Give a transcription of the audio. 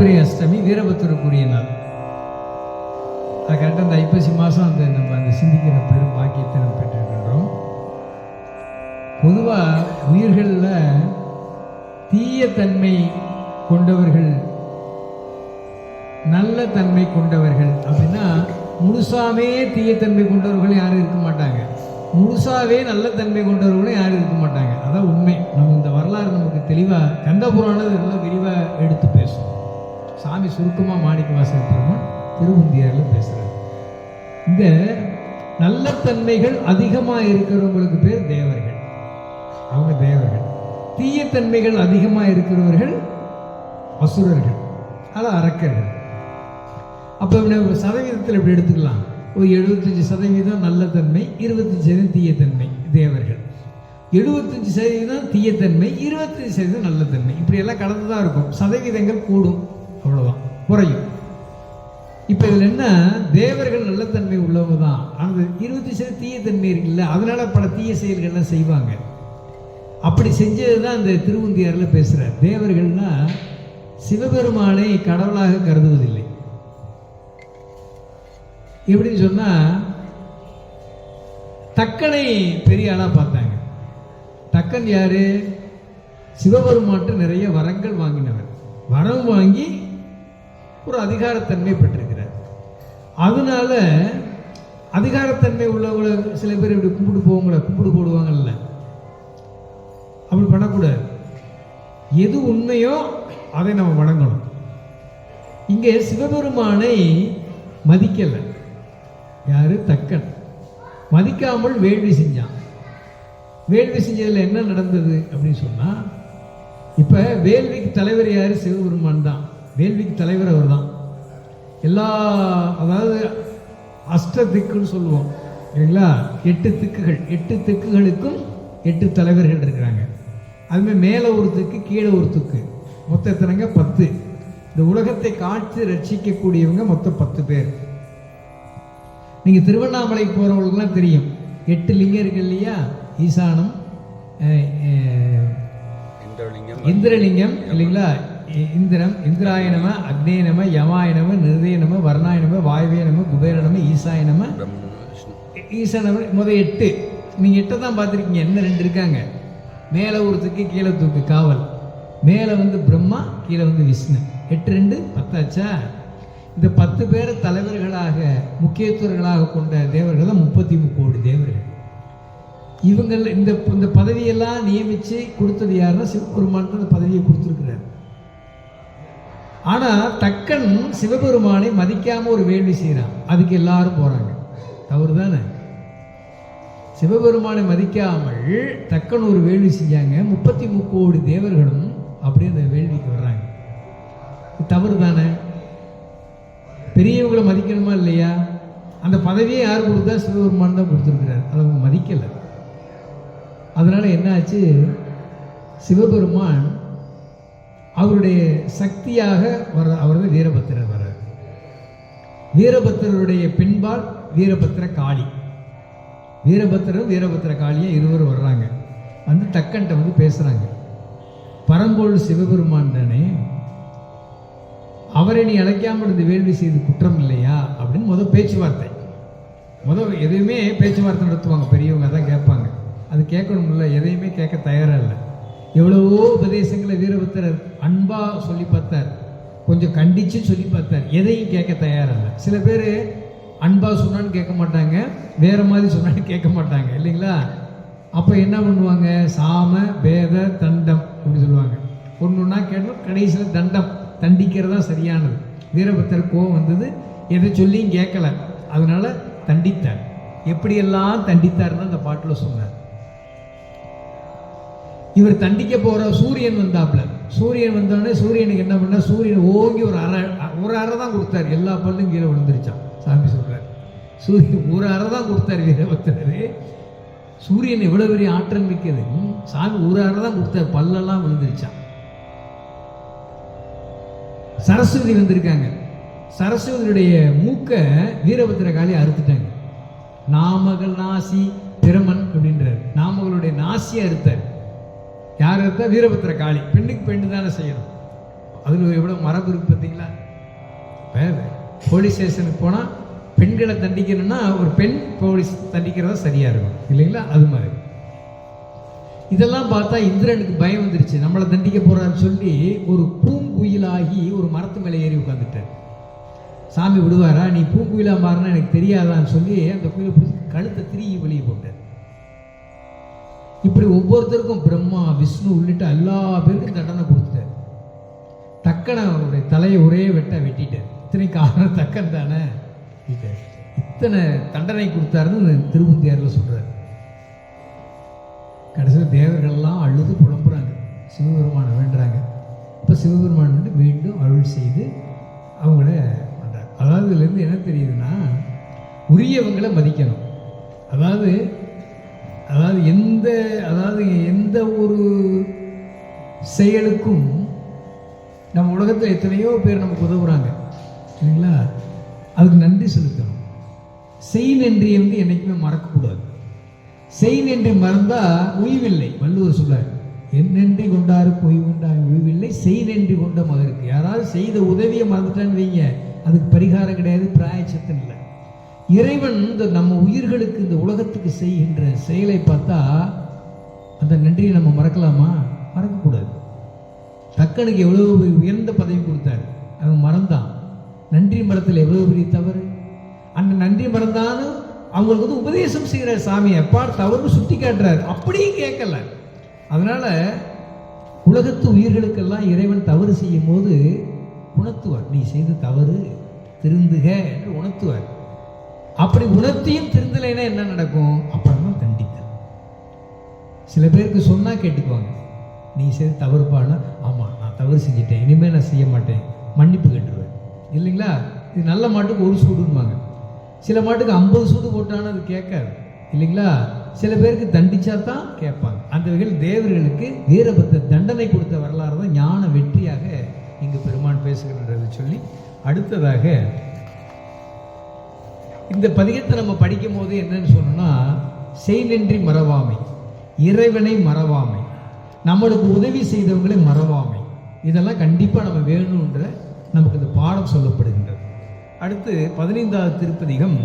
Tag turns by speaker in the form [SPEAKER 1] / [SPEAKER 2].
[SPEAKER 1] தேய்பிரை அஷ்டமி வீரபத்திரக்குரிய நாள். அது கரெக்டாக அந்த ஐப்பசி மாதம் அந்த நம்ம அந்த சிந்திக்கிற பெரும் பாக்கியத்தை நம்ம பெற்றிருக்கின்றோம். பொதுவாக உயிர்களில் தீய தன்மை கொண்டவர்கள் நல்ல தன்மை கொண்டவர்கள் அப்படின்னா முழுசாவே தீயத்தன்மை கொண்டவர்கள் யாரும் இருக்க மாட்டாங்க. முழுசாவே நல்ல தன்மை கொண்டவர்களும் யாரும் இருக்க மாட்டாங்க. அதான் உண்மை. நம்ம இந்த வரலாறு நமக்கு தெளிவாக கந்த புராணம் இதெல்லாம் விரிவாக எடுத்து பேசும் சாமி சுருக்கமாக மாணிக்க வாசல் பெருமான் திருவுந்தியாரில் பேசுகிறார் இந்த நல்ல தன்மைகள் அதிகமாக இருக்கிறவங்களுக்கு பேர் தேவர்கள். அவங்க தேவர்கள். தீயத்தன்மைகள் அதிகமாக இருக்கிறவர்கள் அசுரர்கள். அல்ல அரக்கர்கள். அப்போ சதவீதத்தில் இப்படி எடுத்துக்கலாம். ஒரு எழுபத்தஞ்சி சதவீதம் நல்ல தன்மை சதவீதம் தீயத்தன்மை தேவர்கள். எழுபத்தஞ்சு சதவீதம் தீயத்தன்மை இருபத்தஞ்சு சதவீதம் நல்ல தன்மை கலந்து தான் இருக்கும். சதவீதங்கள் கூடும். அவ்வளோதான் குறையும். இப்போ இதில் என்ன? தேவர்கள் நல்ல தன்மை உள்ளவங்க தான் அந்த இருபத்தி சில தீயத்தன்மை இருக்குல்ல அதனால பல தீய செயல்கள்லாம் செய்வாங்க. அப்படி செஞ்சது தான் இந்த திருவுந்தியாரில் பேசுகிறார் தேவர்கள்னா சிவபெருமானை கடவுளாக கருதுவதில்லை. எப்படின்னு சொன்னால் தக்கனை பெரிய ஆளாக பார்த்தாங்க. தக்கன் யாரு? சிவபெருமான்ட்டு நிறைய வரங்கள் வாங்கினவர். வரம் வாங்கி ஒரு அதிகாரத்தன்மை பெற்றிருக்கிறார். அதனால அதிகாரத்தன்மை உள்ளவங்களை சில பேர் இப்படி கும்பிட்டு போவங்கள கும்பிட்டு போடுவாங்கல்ல. அப்படி பண்ணக்கூடாது. எது உண்மையோ அதை நம்ம வணங்கணும். இங்கே சிவபெருமானை மதிக்கலை. யாரு? தக்கன். மதிக்காமல் வேள்வி செஞ்சான். வேள்வி செஞ்சதில் என்ன நடந்தது அப்படின்னு சொன்னால் இப்போ வேள்விக்கு தலைவர் யார்? சிவபெருமான் தான். வேள்விக்கு தலைவர் அவர் தான் எல்லா அதாவது அஷ்ட திக்குன்னு சொல்லுவோம். இல்லைங்களா? எட்டு திக்குகள். எட்டு திக்குகளுக்கும் எட்டு தலைவர்கள் இருக்கிறாங்க. அதுமாதிரி மேலே ஒரு திக்கு கீழே ஒரு திக்கு. மொத்தம் எத்தனைங்க? பத்து. இந்த உலகத்தை காத்து ரட்சிக்கக்கூடியவங்க மொத்தம் பத்து பேர். நீங்கள் திருவண்ணாமலைக்கு போகிறவங்களுக்குலாம் தெரியும். எட்டு லிங்கம் இருக்கு இல்லையா? ஈசானம்
[SPEAKER 2] இந்திரலிங்கம்
[SPEAKER 1] இல்லைங்களா? இந்திரம் இந்திராய நம அக்னே நம யமாய நம நிருதய நம வர்ணாய நம வாயுவே நம குபேர நம ஈசாய நம. ஈசா நம முதல் எட்டு. நீங்கள் எட்டை தான் பார்த்துருக்கீங்க. என்ன ரெண்டு இருக்காங்க? மேலே ஒருத்துக்கு கீழே தூக்கு காவல். மேலே வந்து பிரம்மா கீழே வந்து விஷ்ணு. எட்டு ரெண்டு? பத்தாச்சா? இந்த பத்து பேர் தலைவர்களாக முக்கியத்துவர்களாக கொண்ட தேவர்கள் தான் முப்பத்தி கோடி தேவர்கள். இவங்கள் இந்த இந்த பதவியெல்லாம் நியமித்து கொடுத்தது யாருன்னா சிவபெருமான் அந்த பதவியை கொடுத்துருக்கிறார். ஆனால் தக்கன் சிவபெருமானை மதிக்காம ஒரு வேள்வி செய்கிறான் அதுக்கு எல்லாரும் போகிறாங்க தவறு தானே? சிவபெருமானை மதிக்காமல் தக்கன் ஒரு வேள்வி செஞ்சாங்க. முப்பத்தி முக்கோடி தேவர்களும் அப்படியே அந்த வேள்விக்கு வர்றாங்க. தவறு தானே? பெரியவங்களை மதிக்கணுமா இல்லையா? அந்த பதவியை யார் கொடுத்தா சிவபெருமான் தான் கொடுத்துருக்கிறார். அதை அவங்க மதிக்கலை. அதனால என்னாச்சு? சிவபெருமான் அவருடைய சக்தியாக வர அவர் தான் வீரபத்திரர் வர்றார் வீரபத்திரருடைய பின்பால் வீரபத்திர காளி. வீரபத்திரரும் வீரபத்திர காளியும் இருவரும் வர்றாங்க. வந்து டக்கன்ட்ட வந்து பேசுகிறாங்க பரம்பொருள் சிவபெருமாண்டனே அவரை நீ அழைக்காமல் இருந்து வேள்வி செய்து குற்றம் இல்லையா? அப்படின்னு முதல் பேச்சுவார்த்தை. முத எதையுமே பேச்சுவார்த்தை நடத்துவாங்க பெரியவங்க தான் கேட்பாங்க. அது கேட்கணும்ல எதையுமே கேட்க தயாராக இல்லை. எவ்வளவோ உபதேசங்களை வீரபத்திரர் அன்பா சொல்லி பார்த்தார். கொஞ்சம் கண்டிச்சு சொல்லி பார்த்தார். எதையும் கேட்க தயாராக சில பேர் அன்பா சொன்னான்னு கேட்க மாட்டாங்க. வேற மாதிரி சொன்னான்னு கேட்க மாட்டாங்க. இல்லைங்களா? அப்போ என்ன பண்ணுவாங்க? சாம பேத தண்டம் அப்படின்னு சொல்லுவாங்க. ஒன்று ஒன்றா கேட்டோம். கடைசியில் தண்டம். தண்டிக்கிறது தான் சரியானது. வீரபுத்தர் கோவம் வந்தது. எதை சொல்லியும் கேட்கல. அதனால தண்டித்தார். எப்படியெல்லாம் தண்டித்தார்னு அந்த பாட்டில் சொன்னார். இவர் தண்டிக்க போகிற சூரியன் வந்தாப்ல. சூரியன் வந்தோடனே சூரியனுக்கு என்ன பண்ண சூரியன் ஓங்கி ஒரு அரை ஒரு அரை தான் கொடுத்தாரு. எல்லா பல்லும் கீழே விழுந்துருச்சான் சாமி சொல்கிறார் சூரியன் ஒரு அரை தான் கொடுத்தாரு வீரபத்திரரு. சூரியன் எவ்வளோ பெரிய ஆற்றல் மிக்கது? சாமி ஒரு அரை தான் கொடுத்தாரு. பல்லெல்லாம் விழுந்துருச்சான் சரஸ்வதி வந்திருக்காங்க. சரஸ்வதியுடைய மூக்க வீரபத்திர காளி அறுத்துட்டாங்க. நாமகள் நாசி பிரமன் அப்படின்றார். நாமகளுடைய நாசியை அறுத்தார். யார் இருந்தால் வீரபத்திர காளி? பெண்ணுக்கு பெண்ணு தானே செய்யணும். அதில் எவ்வளோ மரபு இருக்கு பார்த்தீங்களா? இப்போ போலீஸ் ஸ்டேஷனுக்கு போனால் பெண்களை தண்டிக்கணும்னா ஒரு பெண் போலீஸ் தண்டிக்கிறதா சரியாக இருக்கும். இல்லைங்களா? அது மாதிரி. இதெல்லாம் பார்த்தா இந்திரனுக்கு பயம் வந்துருச்சு. நம்மளை தண்டிக்க போகிறான்னு சொல்லி ஒரு பூங்குயிலாகி ஒரு மரத்து மேலே ஏறி உட்காந்துட்டார் சாமி விடுவாரா? நீ பூங்குயிலாக மாறினா எனக்கு தெரியாதான்னு சொல்லி அந்த குயிலை பிடிச்சி கழுத்தை திருகி வெளியே போட்டார். இப்படி ஒவ்வொருத்தருக்கும் பிரம்மா விஷ்ணு உள்ளிட்ட எல்லா பேருக்கும் தண்டனை கொடுத்துட்டார். தக்கனை அவருடைய தலையை ஒரே வெட்ட வெட்டிட்டார். இத்தனை காரணம் தக்கன் தானே? இத்தனை தண்டனை கொடுத்தாருன்னு திருவுந்தியாரில் சொல்கிறார் கடைசியில் தேவர்கள்லாம் அழுது புலம்புறாங்க. சிவபெருமானை வேண்டுறாங்க. இப்போ சிவபெருமான் வந்து மீண்டும் அருள் செய்து அவங்கள பண்ணுறாங்க அதாவது இதுலேருந்து என்ன தெரியுதுன்னா உரியவங்களை மதிக்கணும். அதாவது அதாவது எந்த அதாவது எந்த ஒரு செயலுக்கும் நம்ம உலகத்தில் எத்தனையோ பேர் நமக்கு உதவுறாங்க. இல்லைங்களா அதுக்கு நன்றி செலுத்தணும். செய் நன்றியை வந்து என்றைக்குமே மறக்கக்கூடாது. செய் நன்றி மறந்தால் உய்வில்லை வள்ளுவர் சொல்றார். நன்றி கொண்டாருக்கு உய்வுண்டா உய்வில்லை. செய் நன்றி கொண்ட மகருக்கு. யாராவது செய்த உதவியை மறந்துட்டான்னு வைங்க. அதுக்கு பரிகாரம் கிடையாது பிராயச்சத்தம் இல்லை. இறைவன் இந்த நம்ம உயிர்களுக்கு இந்த உலகத்துக்கு செய்கின்ற செயலை பார்த்தா அந்த நன்றியை நம்ம மறக்கலாமா? மறக்கக்கூடாது. தக்கனுக்கு எவ்வளவு பெரிய உயர்ந்த பதவி கொடுத்தாரு. அவன் மறந்தான். நன்றி மரத்தில் எவ்வளவு பெரிய தவறு. அந்த நன்றி மறந்தாலும் அவங்களுக்கு வந்து உபதேசம் செய்கிற சாமி. எப்பா தவறு சுட்டி காட்டுறாரு. அப்படியும் கேட்கல. அதனால உலகத்து உயிர்களுக்கெல்லாம் இறைவன் தவறு செய்யும் போது உணர்த்துவார். நீ செய்த தவறு திருந்துக என்று உணர்த்துவார். அப்படி உணர்த்தியும் திருந்தலைன்னா என்ன நடக்கும்? அப்புறமா கண்டித்தல் சில பேருக்கு சொன்னா கேட்டுக்குவாங்க. நீ சரி தவறுப்பானா ஆமாம் நான் தவறு செஞ்சிட்டேன். இனிமேல் நான் செய்ய மாட்டேன். மன்னிப்பு கேட்டுருவேன். இல்லைங்களா? இது நல்ல மாட்டுக்கு ஒரு சூடுன்பாங்க சில மாட்டுக்கு ஐம்பது சூடு போட்டாலும் அது கேட்காது. இல்லைங்களா? சில பேருக்கு தண்டிச்சா தான் கேட்பாங்க. அந்த வகையில் தேவர்களுக்கு வீரபத்த தண்டனை கொடுத்த வரலாறு தான் ஞான வெற்றியாக இங்கு பெருமான் பேசுகின்றது சொல்லி அடுத்ததாக இந்த பதிகத்தை நம்ம படிக்கும் போது என்னன்னு சொன்னோம்னா செயலின்றி மறவாமை இறைவனை மறவாமை நம்மளுக்கு உதவி செய்தவங்களை மறவாமை. இதெல்லாம் கண்டிப்பாக நம்ம வேணுன்ற நமக்கு இந்த பாடம் சொல்லப்படுகின்றது. அடுத்து பதினைந்தாவது திருப்பதிகம்